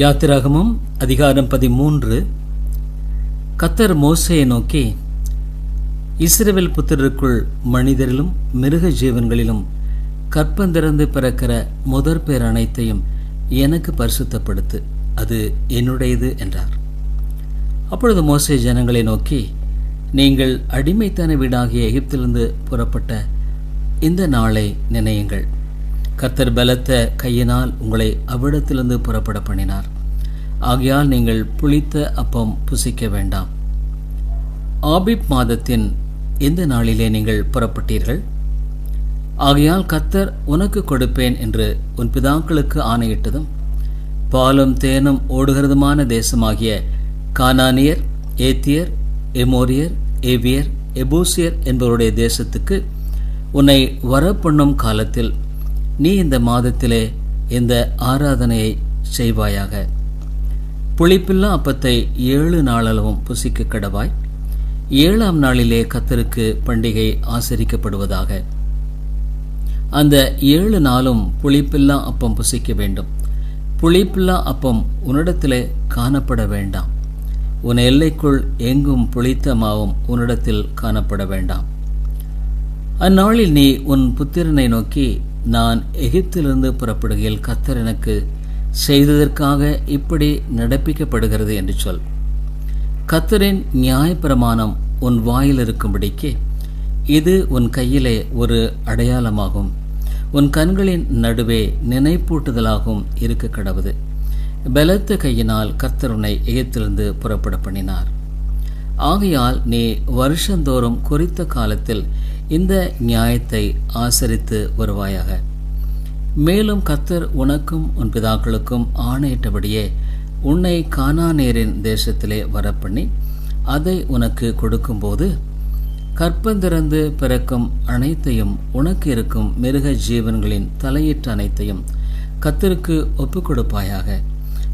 யாத்திராகமும் அதிகாரம் பதிமூன்று. கத்தர் மோசையை நோக்கி இஸ்ரேவேல் புத்திரருக்குள் மனிதரிலும் மிருக ஜீவன்களிலும் கற்பந்திறந்து பிறக்கிற முதற் பேர் அனைத்தையும் எனக்கு பரிசுத்தப்படுத்து. அது என்னுடையது என்றார். அப்பொழுது மோசே ஜனங்களை நோக்கி நீங்கள் அடிமைத்தன வீடாகிய எகிப்திலிருந்து புறப்பட்ட இந்த நாளை நினையுங்கள். கர்த்தர் பலத்த கையினால் உங்களை அவ்விடத்திலிருந்து புறப்பட பண்ணினார். ஆகையால் நீங்கள் புளித்த அப்பம் புசிக்க வேண்டாம். ஆபிப் மாதத்தின் எந்த நாளிலே நீங்கள் புறப்பட்டீர்கள்? ஆகையால் கத்தர் உனக்கு கொடுப்பேன் என்று உன் பிதாக்களுக்கு ஆணையிட்டதும் பாலும் தேனும் ஓடுகிறதுமான தேசமாகிய கானானியர் ஏத்தியர் எமோரியர் ஏவியர் எபூசியர் என்பவருடைய தேசத்துக்கு உன்னை வரப்பண்ணும் காலத்தில் நீ இந்த மாதத்திலே இந்த ஆராதனையை செய்வாயாக. புளிப்பில்லா அப்பத்தை ஏழு நாளளவும் புசிக்க கடவாய். ஏழாம் நாளிலே கத்தருக்கு பண்டிகை ஆசரிக்கப்படுவதாக. அந்த ஏழு நாளும் புளிப்பில்லா அப்பம் புசிக்க வேண்டும். புளிப்பில்லா அப்பம் உன்னிடத்திலே காணப்பட வேண்டாம். உன் எல்லைக்குள் எங்கும் புளித்த மாவும் உன்னிடத்தில் காணப்பட வேண்டாம். அந்நாளில் நீ உன் புத்திரனை நோக்கி நான் எகிப்திலிருந்து புறப்படுகையில் கத்தர் எனக்கு செய்ததற்காக இப்படி நடப்பிக்கப்படுகிறது என்று சொல். கத்தரின் நியாயப்பிரமாணம் உன் வாயில் இருக்கும்படிக்கு இது உன் கையிலே ஒரு அடையாளமாகும். உன் கண்களின் நடுவே நினைப்பூட்டுதலாகவும் இருக்க கடவுது. பலத்த கையினால் கத்தருனை எகிப்திலிருந்து புறப்பட பண்ணினார். ஆகையால் நீ வருஷந்தோறும் குறித்த காலத்தில் இந்த நியாயத்தை ஆசரித்து வருவாயாக. மேலும் கத்தர் உனக்கும் உன் பிதாக்களுக்கும் ஆணையிட்டபடியே உன்னை கானானேரின் தேசத்திலே வரப்பண்ணி அதை உனக்கு கொடுக்கும்போது கற்பந்திறந்து பிறக்கும் அனைத்தையும் உனக்கு இருக்கும் மிருக ஜீவன்களின் தலையீட்டு அனைத்தையும் கத்தருக்கு ஒப்புக் கொடுப்பாயாக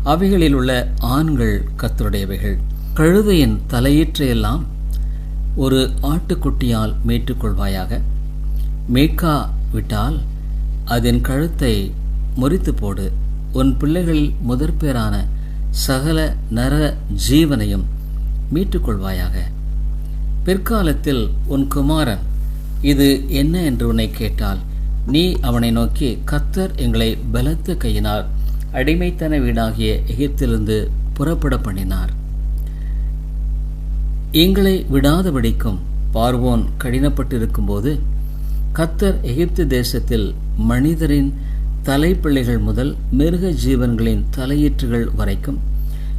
அவைகளில் உள்ள ஆண்கள் கத்தருடையவைகள் கழுதையின் தலையீற்றையெல்லாம் ஒரு ஆட்டுக்குட்டியால் மீட்டுக்கொள்வாயாக மீட்கா விட்டால் அதன் கழுத்தை முறித்து போடு. உன் பிள்ளைகளில் முதற்பேரான சகல நர ஜீவனையும் மீட்டுக்கொள்வாயாக. பிற்காலத்தில் உன் குமாரன் இது என்ன என்று உன்னை கேட்டால் நீ அவனை நோக்கி கத்தர் எங்களை பலத்த கையினார் அடிமைத்தன வீடாகிய எகிப்திலிருந்து புறப்பட பண்ணினார். எங்களை விடாதபடிக்கும் பார்வோன் கடினப்பட்டிருக்கும்போது கத்தர் எகிப்து தேசத்தில் மனிதரின் தலைப்பிள்ளைகள் முதல் மிருக ஜீவன்களின் தலையீற்றுகள் வரைக்கும்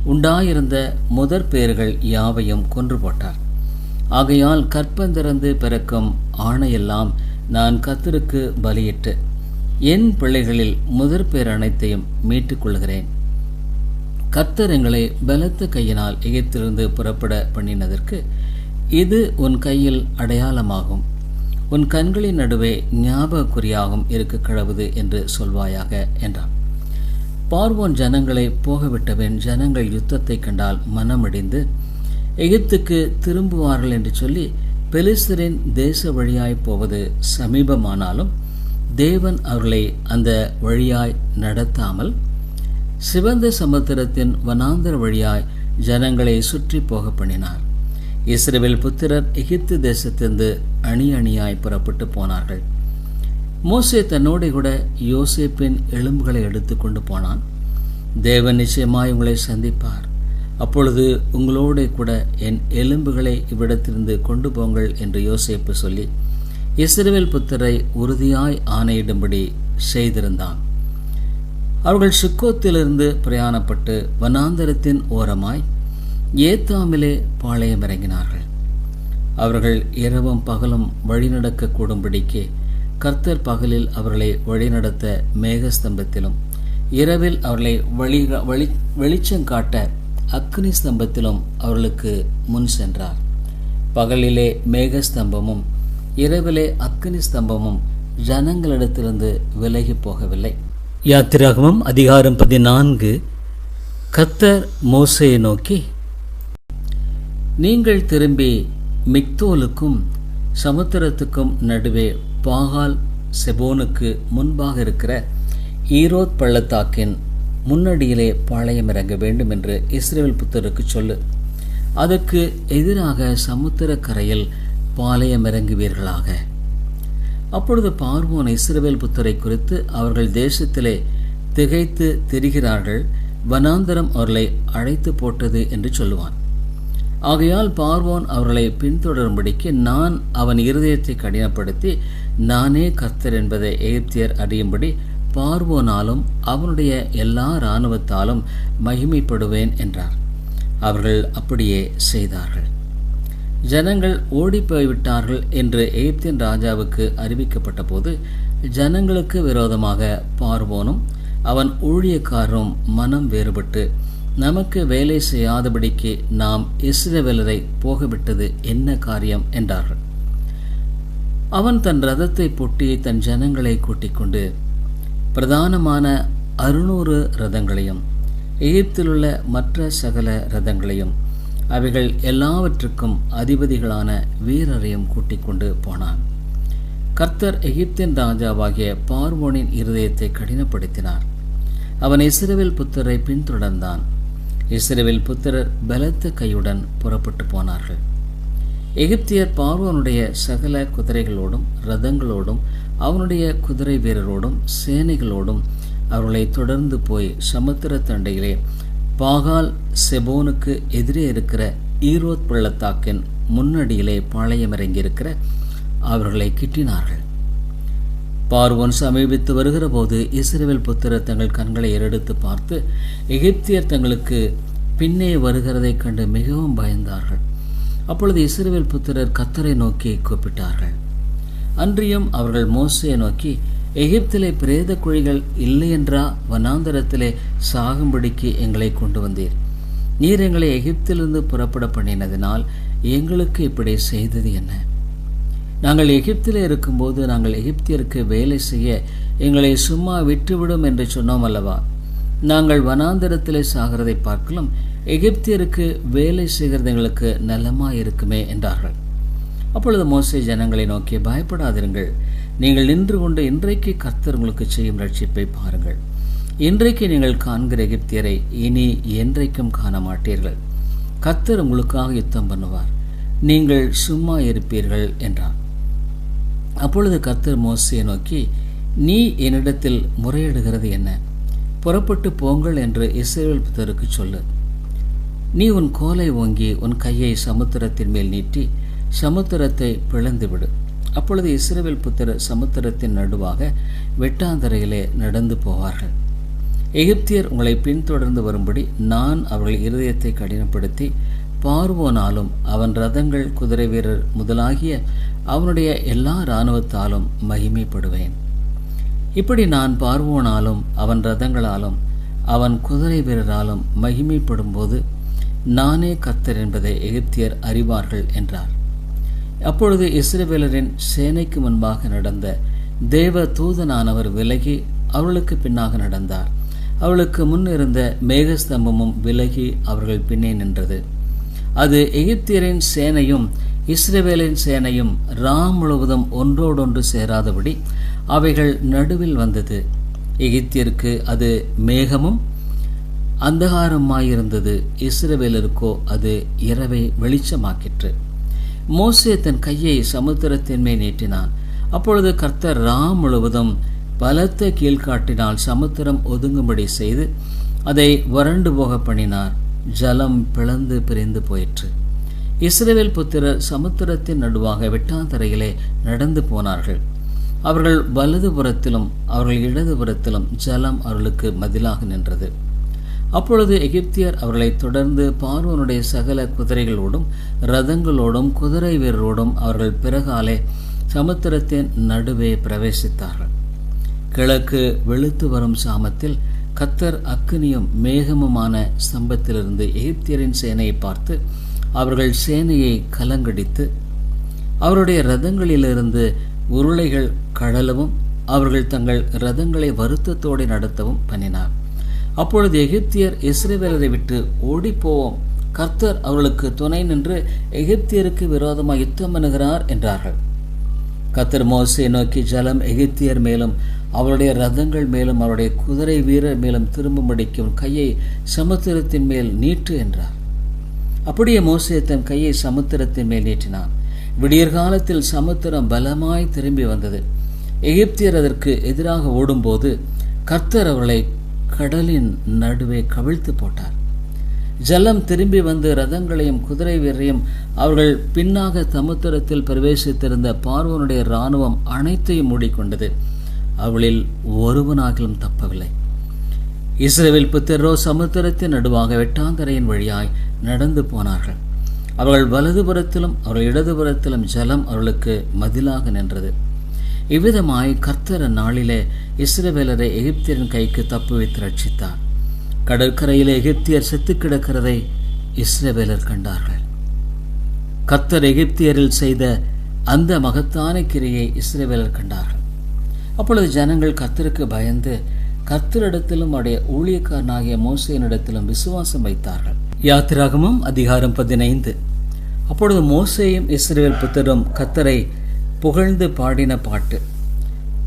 உண்டாயிருந்த முதற் பேர்கள் யாவையும் கொன்று போட்டார். ஆகையால் கற்பந்திறந்து பிறக்கும் ஆணையெல்லாம் நான் கத்தருக்கு பலியிட்டு என் பிள்ளைகளில் முதற் பேர் அனைத்தையும் மீட்டுக்கொள்கிறேன் கர்த்தர் எங்களை பலத்த கையினால் எகிப்திலிருந்து புறப்பட பண்ணினதற்கு இது உன் கையில் அடையாளமாகும். உன் கண்களின் நடுவே ஞாபக குறியாகவும் இருக்க கடவுது என்று சொல்வாயாக என்றான். பார்வோன் ஜனங்களை போகவிட்டவன் ஜனங்கள் யுத்தத்தை கண்டால் மனமடிந்து எகிப்துக்கு திரும்புவார்கள் என்று சொல்லி பெலிஸ்தரின் தேச வழியாய் போவது சமீபமானாலும் தேவன் அவர்களை அந்த வழியாய் நடத்தாமல் சிவந்த சமுத்திரத்தின் வனாந்தர வழியாய் ஜனங்களை சுற்றி போக பண்ணினார். இஸ்ரேவில் புத்திரர் எகிப்து தேசத்திலிருந்து அணி அணியாய் புறப்பட்டு போனார்கள். மோசே தன்னோடு கூட யோசேப்பின் எலும்புகளை எடுத்துக்கொண்டு போனான். தேவன் நிச்சயமாய் உங்களை சந்திப்பார். அப்பொழுது உங்களோட கூட என் எலும்புகளை இவ்விடத்திலிருந்து கொண்டு போங்கள் என்று யோசேப்பு சொல்லி இஸ்ரேவேல் புத்திரை உறுதியாய் ஆணையிடும்படி செய்திருந்தான். அவர்கள் சுக்கோத்திலிருந்து பிரயாணப்பட்டு வனாந்தரத்தின் ஓரமாய் ஏத்தாமிலே பாளையம் இறங்கினார்கள். அவர்கள் இரவும் பகலும் வழிநடக்க கூடும்படிக்கு கர்த்தர் பகலில் அவர்களை வழிநடத்த மேகஸ்தம்பத்திலும் இரவில் அவர்களை வழி வழி வெளிச்சம் காட்ட அக்னி ஸ்தம்பத்திலும் அவர்களுக்கு முன் சென்றார். பகலிலே மேகஸ்தம்பமும் இரவிலே அக்னி ஸ்தம்பமும் ஜனங்களிடத்திலிருந்து விலகி போகவில்லை. யாத்திராகமம் அதிகாரம் பதினான்கு. கத்தர் மோசையை நோக்கி நீங்கள் திரும்பி மிக்தோலுக்கும் சமுத்திரத்துக்கும் நடுவே பாகால் செபோனுக்கு முன்பாக இருக்கிற ஈரோத் பள்ளத்தாக்கின் முன்னடியிலே பாளையம் இறங்க வேண்டும் என்று இஸ்ரேல் புத்தருக்கு சொல்லு. அதற்கு எதிராக சமுத்திர கரையில் பாளையம் இறங்குவீர்களாக. அப்பொழுது பார்வோன் இஸ்ரவேல் புத்தரை குறித்து அவர்கள் தேசத்திலே திகைத்து திரிகிறார்கள் வனாந்தரம் அவர்களை அழைத்து போட்டது என்று சொல்லுவான். ஆகையால் பார்வோன் அவர்களை பின்தொடரும்படிக்கு நான் அவன் இருதயத்தை கடினப்படுத்தி நானே கர்த்தர் என்பதை எகிப்தியர் அறியும்படி பார்வோனாலும் அவனுடைய எல்லா இராணுவத்தாலும் மகிமைப்படுவேன் என்றார். அவர்கள் அப்படியே செய்தார்கள். ஜனங்கள் ஓடிப்போய்விட்டார்கள் என்று எகிப்தின் ராஜாவுக்கு அறிவிக்கப்பட்ட போது ஜனங்களுக்கு விரோதமாக பார்வோனும் அவன் ஊழியக்காரரும் மனம் வேறுபட்டு நமக்கு வேலை செய்யாதபடிக்கு நாம் இஸ்ரவேலரை போகவிட்டது என்ன காரியம்? என்றார்கள். அவன் தன் ரதத்தை பொட்டி தன் ஜனங்களை கூட்டிக்கொண்டு பிரதானமான அறுநூறு ரதங்களையும் எகிப்திலுள்ள மற்ற சகல ரதங்களையும் அவைகள் எல்லாவற்றுக்கும் அதிபதிகளான வீரரையும் கூட்டிக் கொண்டு போனான். கர்த்தர் எகிப்தின் ராஜாவாகிய பார்வோனின் இருதயத்தை கடினப்படுத்தினார். அவன் இஸ்ரவேல் புத்தரை பின்தொடர்ந்தான். இஸ்ரவேல் புத்திரர் பலத்த கையுடன் புறப்பட்டு போனார்கள். எகிப்தியர் பார்வோனுடைய சகல குதிரைகளோடும் ரதங்களோடும் அவனுடைய குதிரை வீரரோடும் சேனைகளோடும் அவர்களை தொடர்ந்து போய் சமுத்திர தண்டையிலே பாகால் செபோனுக்கு எதிரே இருக்கிற ஈரோத் பள்ளத்தாக்கின் முன்னடியிலே பாளையமிறங்கியிருக்கிற அவர்களை கிட்டினார்கள். பார்வோன் சமீபித்து வருகிற போது இஸ்ரேல் புத்திரர் தங்கள் கண்களை எரெடுத்து பார்த்து எகிப்தியர் தங்களுக்கு பின்னே வருகிறதைக் கண்டு மிகவும் பயந்தார்கள். அப்பொழுது இஸ்ரேல் புத்திரர் கத்தரை நோக்கி கூப்பிட்டார்கள். அன்றியும் அவர்கள் மோசையை நோக்கி எகிப்திலே பிரேத குழிகள் இல்லையென்றா வனாந்தரத்திலே சாகும்படிக்கு எங்களை கொண்டு வந்தீர். நீர் எங்களை எகிப்திலிருந்து புறப்பட பண்ணினதினால் எங்களுக்கு இப்படி செய்தது என்ன? நாங்கள் எகிப்தில் இருக்கும்போது நாங்கள் எகிப்தியருக்கு வேலை செய்ய எங்களை சும்மா விட்டுவிடும் என்று சொன்னோம் அல்லவா? நாங்கள் வனாந்தரத்திலே சாகிறதை பார்க்கலாம் எகிப்தியருக்கு வேலை செய்கிறது எங்களுக்கு நலமா இருக்குமே என்றார்கள். அப்பொழுது மோசை ஜனங்களை நோக்கி பயப்படாதிருங்கள். நீங்கள் நின்று கொண்டு இன்றைக்கு கர்த்தர் உங்களுக்கு செய்யும் ரட்சிப்பை பாருங்கள். இன்றைக்கு நீங்கள் காண்கிற எகிப்தியரை இனி என்றைக்கும் காண மாட்டீர்கள் கர்த்தர் உங்களுக்காக யுத்தம் பண்ணுவார். நீங்கள் சும்மா இருப்பீர்கள் என்றார். அப்பொழுது கர்த்தர் மோசையை நோக்கி நீ என்னிடத்தில் முறையிடுகிறது என்ன? புறப்பட்டு போங்கள் என்று இஸ்ரேல் புத்தருக்கு சொல்லு. நீ உன் கோலை ஓங்கி உன் கையை சமுத்திரத்தின் மேல் நீட்டி சமுத்திரத்தை பிளந்துவிடு அப்பொழுது இஸ்ரேல் புத்திர சமுத்திரத்தின் நடுவாக வெட்டாந்தரையிலே நடந்து போவார்கள். எகிப்தியர் உங்களை பின்தொடர்ந்து வரும்படி நான் அவர்கள் இருதயத்தை கடினப்படுத்தி பார்வோனாலும் அவன் ரதங்கள் குதிரை வீரர் முதலாகிய அவனுடைய எல்லா இராணுவத்தாலும் மகிமைப்படுவேன். இப்படி நான் பார்வோனாலும் அவன் ரதங்களாலும் அவன் குதிரை வீரராலும் மகிமைப்படும்போது நானே கத்தர் என்பதை எகிப்தியர் அறிவார்கள் என்றார். அப்பொழுது இஸ்ரவேலரின் சேனைக்கு முன்பாக நடந்த தேவ தூதனானவர் விலகி அவளுக்கு பின்னாக நடந்தார். அவளுக்கு முன் இருந்த மேகஸ்தம்பமும் விலகி அவர்கள் பின்னே நின்றது. அது எகிப்தியரின் சேனையும் இஸ்ரேவேலின் சேனையும் ராம் முழுவதும் ஒன்றோடொன்று சேராதபடி அவைகள் நடுவில் வந்தது. எகிப்தியருக்கு அது மேகமும் அந்தகாரமாயிருந்தது. இஸ்ரவேலருக்கோ அது இரவை வெளிச்சமாக்கிற்று. மோசே தன் கையை சமுத்திரத்தின் மேல் நீட்டினான் அப்பொழுது கர்த்தர் ராம் முழுவதும் பலத்த கீழ்காட்டினால் சமுத்திரம் ஒதுங்கும்படி செய்து அதை வறண்டு போக பண்ணினார். ஜலம் பிளந்து பிரிந்து போயிற்று. இஸ்ரேல் புத்திரர் சமுத்திரத்தின் நடுவாக வெட்டாந்தரையிலே நடந்து போனார்கள். அவர்கள் வலதுபுறத்திலும் அவர்கள் இடதுபுறத்திலும் ஜலம் அவர்களுக்கு மதிலாக நின்றது. அப்பொழுது எகிப்தியர் அவர்களை தொடர்ந்து பார்வனுடைய சகல குதிரைகளோடும் ரதங்களோடும் குதிரை வீரரோடும் அவர்கள் பிறகாலே சமுத்திரத்தின் நடுவே பிரவேசித்தார்கள். கிழக்கு வெளுத்து வரும் சாமத்தில் கத்தர் அக்கினியும் மேகமுமான ஸ்தம்பத்திலிருந்து எகிப்தியரின் சேனையை பார்த்து அவர்கள் சேனையை கலங்கடித்து அவருடைய ரதங்களிலிருந்து உருளைகள் கடலவும் அவர்கள் தங்கள் ரதங்களை வருத்தத்தோடு நடத்தவும் பண்ணினார் அப்பொழுது எகிப்தியர் இஸ்ரேவேலரை விட்டு ஓடிப்போவோம். கர்த்தர் அவர்களுக்கு துணை நின்று எகிப்தியருக்கு விரோதமாக யுத்தம் பண்ணுகிறார் என்றார்கள். கத்தர் மோசை நோக்கி ஜலம் எகிப்தியர் மேலும் அவருடைய ரதங்கள் மேலும் அவருடைய குதிரை வீரர் மேலும் திரும்பும்படிக்கும் கையை சமுத்திரத்தின் மேல் நீட்டு என்றார். அப்படியே மோசே தன் கையை சமுத்திரத்தின் மேல் நீட்டினான். விடியற்காலத்தில் சமுத்திரம் பலமாய் திரும்பி வந்தது. எகிப்தியர் அதற்கு எதிராக ஓடும்போது கர்த்தர் அவர்களை கடலின் நடுவே கவிழ்த்து போட்டார். ஜலம் திரும்பி வந்து ரதங்களையும் குதிரை வீரையும் அவர்கள் பின்னாக சமுத்திரத்தில் பிரவேசித்திருந்த பார்வனுடைய இராணுவம் அனைத்தையும் மூடிக்கொண்டது. அவளில் ஒருவனாகிலும் தப்பவில்லை. இஸ்ரேவில் புத்திரோ சமுத்திரத்தின் நடுவாக வெட்டாந்தரையின் வழியாய் நடந்து போனார்கள். அவர்கள் வலதுபுறத்திலும் அவர்கள் இடதுபுறத்திலும் ஜலம் அவர்களுக்கு மதிலாக நின்றது. இவ்விதமாய் கர்த்தர நாளிலே இஸ்ரவேலரை எகிப்தியரின் கைக்கு தப்பு வைத்து ரட்சித்தார் கடற்கரையில் எகிப்தியர் செத்து கிடக்கிறதை இஸ்ரவேலர் கண்டார்கள். கர்த்தர் எகிப்தியரில் செய்த அந்த மகத்தான கிரையை இஸ்ரவேலர் கண்டார்கள். அப்பொழுது ஜனங்கள் கர்த்தருக்கு பயந்து கர்த்தரிடத்திலும் அவருடைய ஊழியக்காரனாகிய மோசையனிடத்திலும் விசுவாசம் வைத்தார்கள். யாத்திராகமும் அதிகாரம் பதினைந்து. அப்பொழுது மோசையும் இஸ்ரேல் புத்தரும் கத்தரை புகழ்ந்து பாடின பாட்டு.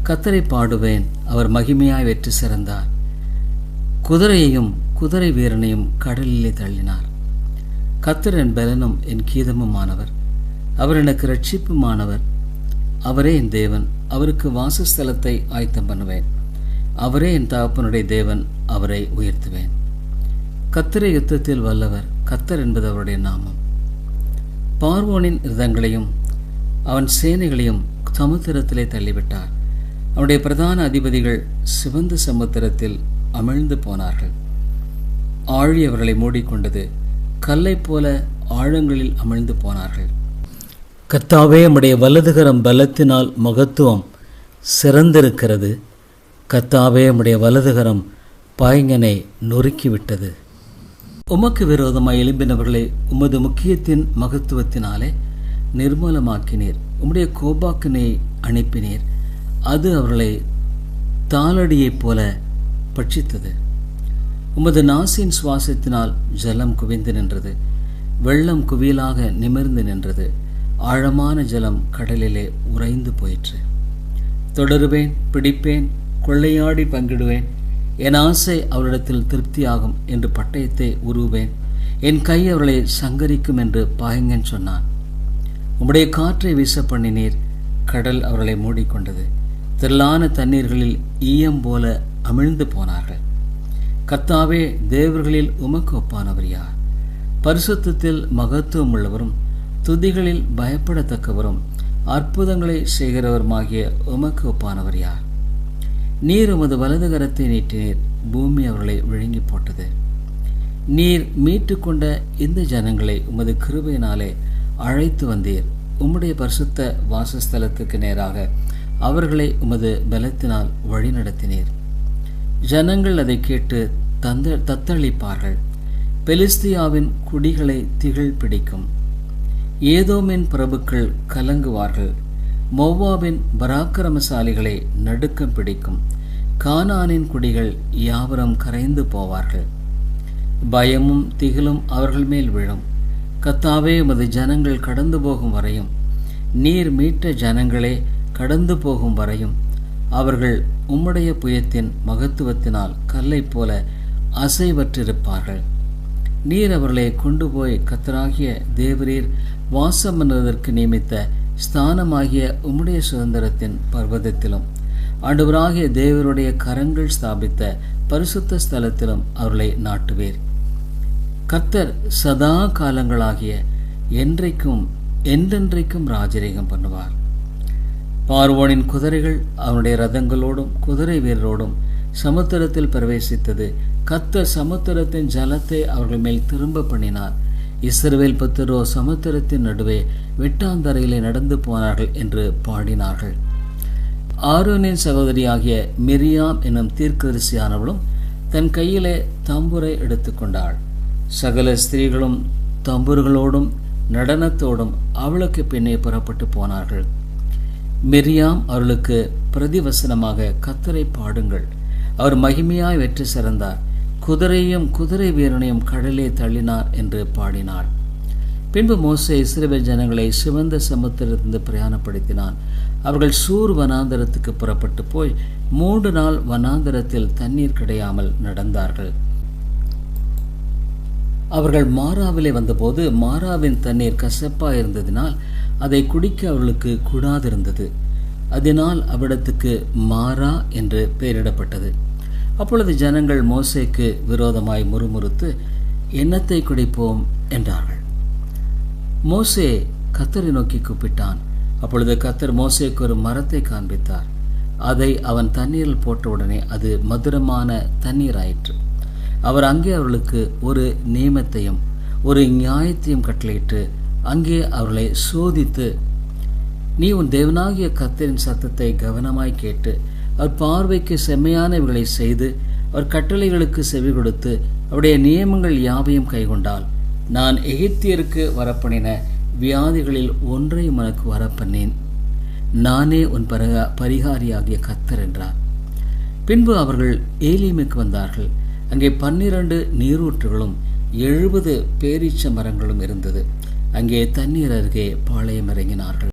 கத்தரை பாடுவேன் அவர் மகிமையாய் வெற்றி சிறந்தார். குதிரையையும் குதிரை வீரனையும் கடலிலே தள்ளினார். கத்தர் என் பலனும் என் கீதமுமானவர். அவர் எனக்கு ரட்சிப்புமானவர் அவரே என் தேவன் அவருக்கு வாசஸ்தலத்தை ஆயத்தம் பண்ணுவேன். அவரே என் தகப்பனுடைய தேவன் அவரை உயர்த்துவேன். கத்தரை யுத்தத்தில் வல்லவர் கத்தர் என்பது அவருடைய நாமம். பார்வோனின் இருதங்களையும் அவன் சேனைகளையும் சமுத்திரத்திலே தள்ளிவிட்டார். அவனுடைய பிரதான அதிபதிகள் சிவந்த சமுத்திரத்தில் அமிழ்ந்து போனார்கள். ஆழி அவர்களை மூடிக்கொண்டது கல்லை போல ஆழங்களில் அமிழ்ந்து போனார்கள். கத்தாவே நம்முடைய வலதுகரம் பலத்தினால் மகத்துவம் சிறந்திருக்கிறது. கத்தாவே நம்முடைய வலதுகரம் பாய்ங்கனை நொறுக்கிவிட்டது. உமக்கு விரோதமாய் எழும்பினவர்களை உமது முக்கியத்தின் மகத்துவத்தினாலே நிர்மூலமாக்கினீர். உம்முடைய கோபாக்கினை அனுப்பினீர். அது அவர்களை தாளடியைப் போல பட்சித்தது. உமது நாசின் சுவாசத்தினால் ஜலம் குவிந்து நின்றது. வெள்ளம் குவியலாக நிமிர்ந்து நின்றது. ஆழமான ஜலம் கடலிலே உறைந்து போயிற்று. தொடருவேன் பிடிப்பேன் கொள்ளையாடி பங்கிடுவேன். என் ஆசை அவரிடத்தில் திருப்தியாகும் என்று பட்டயத்தை உருவேன் என் கை அவர்களை சங்கரிக்கும் என்று பாயங்கன் சொன்னான். உம்முடைய காற்றை வீச பண்ணினீர் கடல் அவர்களை மூடிக்கொண்டது. திரளான தண்ணீர்களில் ஈயம் போல அமிழ்ந்து போனார்கள். கர்த்தாவே தேவர்களில் உமக்கு ஒப்பானவர் யார்? பரிசுத்தத்தில் மகத்துவம் உள்ளவரும் துதிகளில் பயப்படத்தக்கவரும் அற்புதங்களை செய்கிறவருமாகிய உமக்கு ஒப்பானவர் யார்? நீர் உமது வலது கரத்தை நீட்டினீர் பூமி அவர்களை விழுங்கி போட்டது. நீர் மீட்டு கொண்ட இந்த ஜனங்களை உமது கிருபையினாலே அழைத்து வந்தீர். உம்முடைய பரிசுத்த வாசஸ்தலத்துக்கு நேராக அவர்களை உமது பலத்தினால் வழிநடத்தினீர். ஜனங்கள் அதை கேட்டு தந்த தத்தளிப்பார்கள். பெலிஸ்தியாவின் குடிகளை திகழ் பிடிக்கும். ஏதோமின் பிரபுக்கள் கலங்குவார்கள். மொவ்வாவின் பராக்கிரமசாலிகளை நடுக்கம் பிடிக்கும். கானானின் குடிகள் யாவரும் கரைந்து போவார்கள். பயமும் திகிலும் அவர்கள் மேல் விழும். கத்தாவே உமது ஜனங்கள் கடந்து போகும் வரையும். நீர் மீட்ட ஜனங்களே கடந்து போகும் வரையும். அவர்கள் உம்முடைய புயத்தின் மகத்துவத்தினால் கல்லைப் போல அசைவற்றிருப்பார்கள். நீர் அவர்களை கொண்டு போய் கத்தராகிய தேவரீர் வாசம் பண்ணுவதற்கு நியமித்த ஸ்தானமாகிய உம்முடைய சுதந்திரத்தின் பர்வதத்திலும் ஆண்டவராகிய தேவருடைய கரங்கள் ஸ்தாபித்த பரிசுத்த ஸ்தலத்திலும் அவர்களை நாட்டுவேர். கர்த்தர் சதா காலங்களாகிய என்றைக்கும் என்றென்றைக்கும் ராஜரீகம் பண்ணுவார். பார்வோனின் குதிரைகள் அவனுடைய ரதங்களோடும் குதிரை வீரரோடும் சமுத்திரத்தில் பிரவேசித்தது. கத்த சமுத்திரத்தின் ஜலத்தை அவர்கள் மேல் திரும்ப பண்ணினார். இஸ்ரவேல் புத்தரோ சமுத்திரத்தின் நடுவே வெட்டாந்தரையிலே நடந்து போனார்கள் என்று பாடினார்கள். ஆரோனின் சகோதரியாகிய மிரியாம் என்னும் தீர்க்கதரிசியானவளும் தன் கையிலே தம்புரை எடுத்துக்கொண்டாள். சகல ஸ்திரீகளும் தம்புர்களோடும் நடனத்தோடும் அவளுக்கு பின்னே புறப்பட்டு போனார்கள். மிரியாம் அவர்களுக்கு பிரதிவசனமாக கத்தரை பாடுங்கள். அவர் மகிமையாய் வெற்றி சிறந்தார் குதிரையும் குதிரை வீரனையும் கடலே தள்ளினார் என்று பாடினாள். பின்பு மோசே இஸ்ரேல் ஜனங்களை சிவந்த சமுத்திரத்திலிருந்து பிரயாணப்படுத்தினான். அவர்கள் சூர் வனாந்தரத்துக்கு புறப்பட்டு போய் மூன்று நாள் வனாந்தரத்தில் தண்ணீர் கிடையாமல் நடந்தார்கள். அவர்கள் மாறாவிலே வந்தபோது மாறாவின் தண்ணீர் கசப்பாக இருந்ததினால் அதை குடிக்க அவர்களுக்கு கூடாதிருந்தது அதனால் அவ்விடத்துக்கு மாறா என்று பெயரிடப்பட்டது. அப்பொழுது ஜனங்கள் மோசேக்கு விரோதமாய் முறுமுறுத்து எண்ணத்தை குடிப்போம்? என்றார்கள். மோசே கத்தரை நோக்கி கூப்பிட்டான். அப்பொழுது கத்தர் மோசேக்கு ஒரு மரத்தை காண்பித்தார். அதை அவன் தண்ணீரில் போட்டவுடனே அது மதுரமான தண்ணீராயிற்று. அவர் அங்கே அவர்களுக்கு ஒரு நியமத்தையும் ஒரு நியாயத்தையும் கட்டளையிட்டு அங்கே அவர்களை சோதித்து நீ உன் தேவனாகிய கத்தரின் சத்தத்தை கவனமாய் கேட்டு அவர் பார்வைக்கு செம்மையானவைகளை செய்து அவர் கட்டளைகளுக்கு செவி கொடுத்து அவருடைய நியமங்கள் யாவையும் கைகொண்டால் நான் எகிப்தியருக்கு வரப்பண்ணின வியாதிகளில் ஒன்றை உனக்கு வரப்பண்ணேன். நானே உன் பரக பரிகாரியாகிய கத்தர் என்றார். பின்பு அவர்கள் ஏலியமுக்கு வந்தார்கள். அங்கே பன்னிரண்டு நீரூற்றுகளும் எழுபது பேரீச்ச மரங்களும் இருந்தது. அங்கே தண்ணீர் அருகே பாளையம் இறங்கினார்கள்.